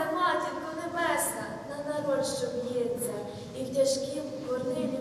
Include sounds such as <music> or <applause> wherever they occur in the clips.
Матінко Небесна, на народ, що б'ється, і в тяжкім горнилі.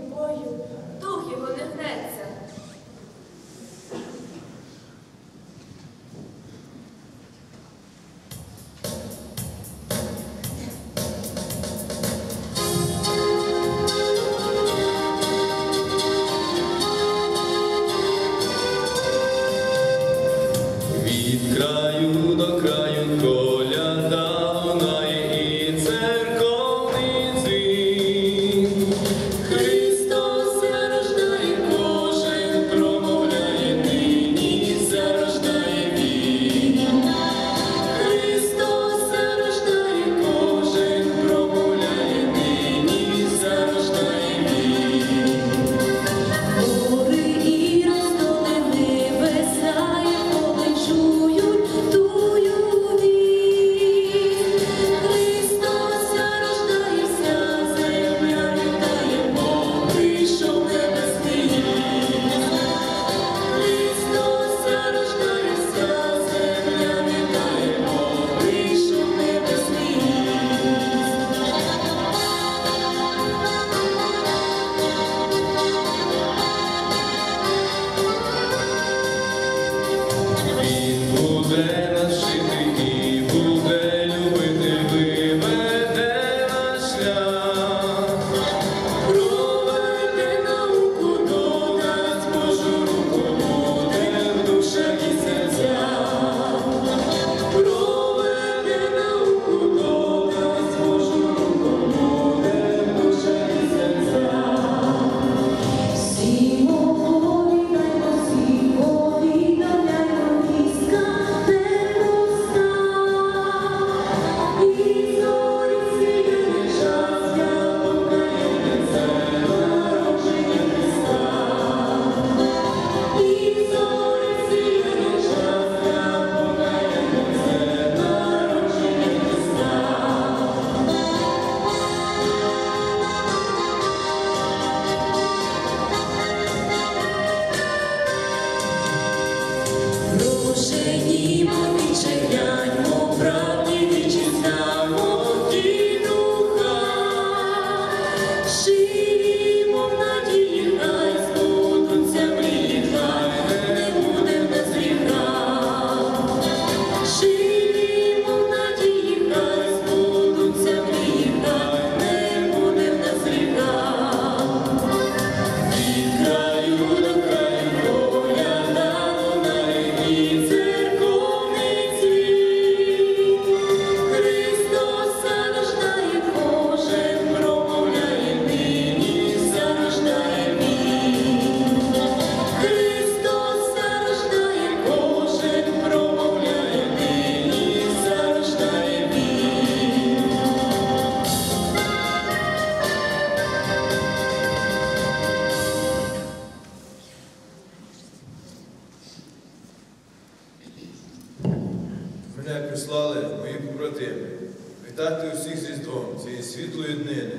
Світлої днини.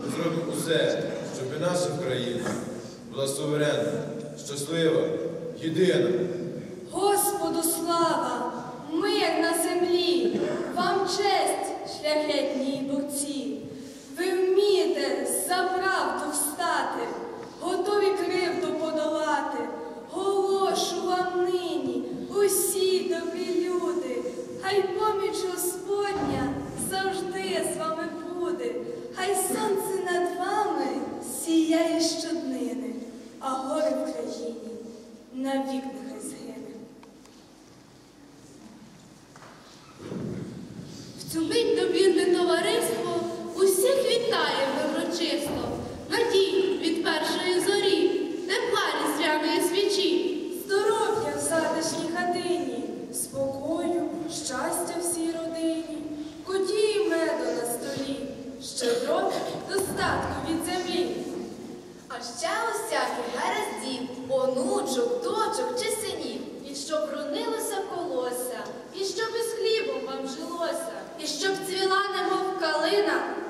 Ми зробимо усе, щоб наша країна була суверенна, щаслива, єдина. Господу слава, мир на землі, вам честь, шляхетні борці. Ви вмієте за правду встати, готові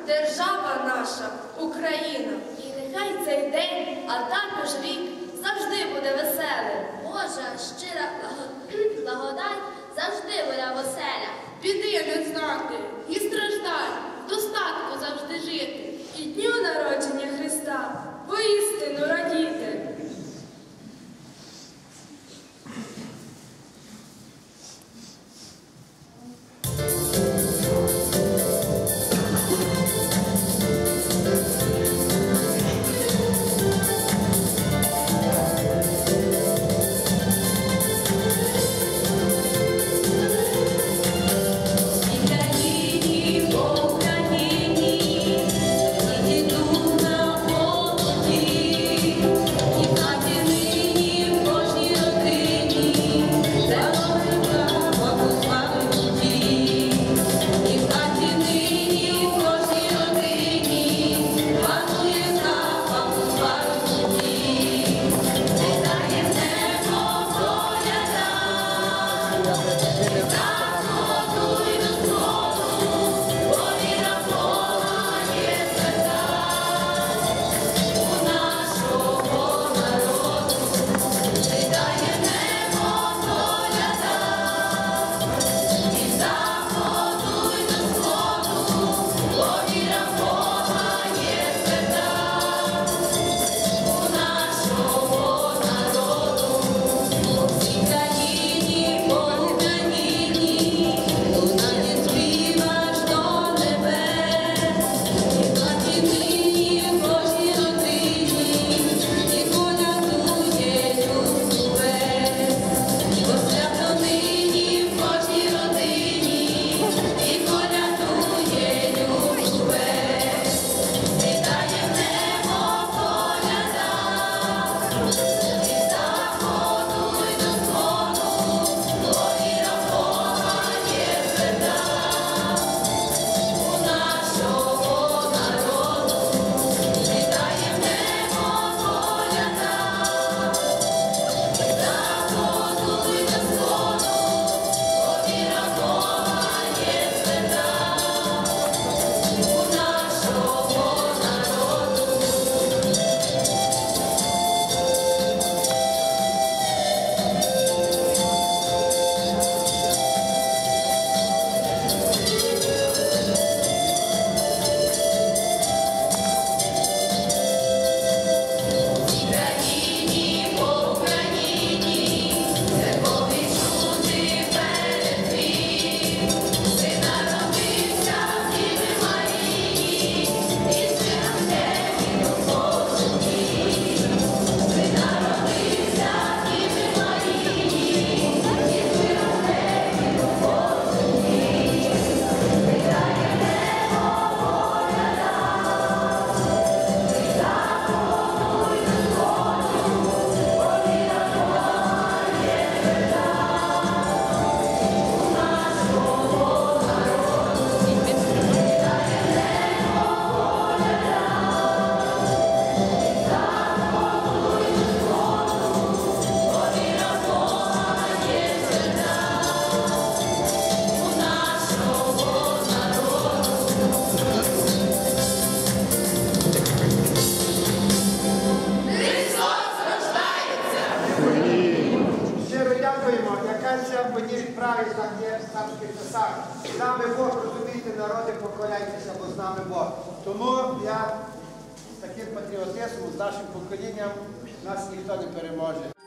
держава наша, Україна. І нехай цей день, а також рік завжди буде веселим. Божа щира <clears throat> благодать завжди буде веселя. Біди не знати, і страждань, достатку завжди жити. І дню народження Христа воістину радіти. поніль праві, там є там Писав. З нами Бог, розумійте, народи, похваляйтеся, бо з нами Бог. Тому я з таким патріотизмом, з нашим поколінням нас ніхто не переможе.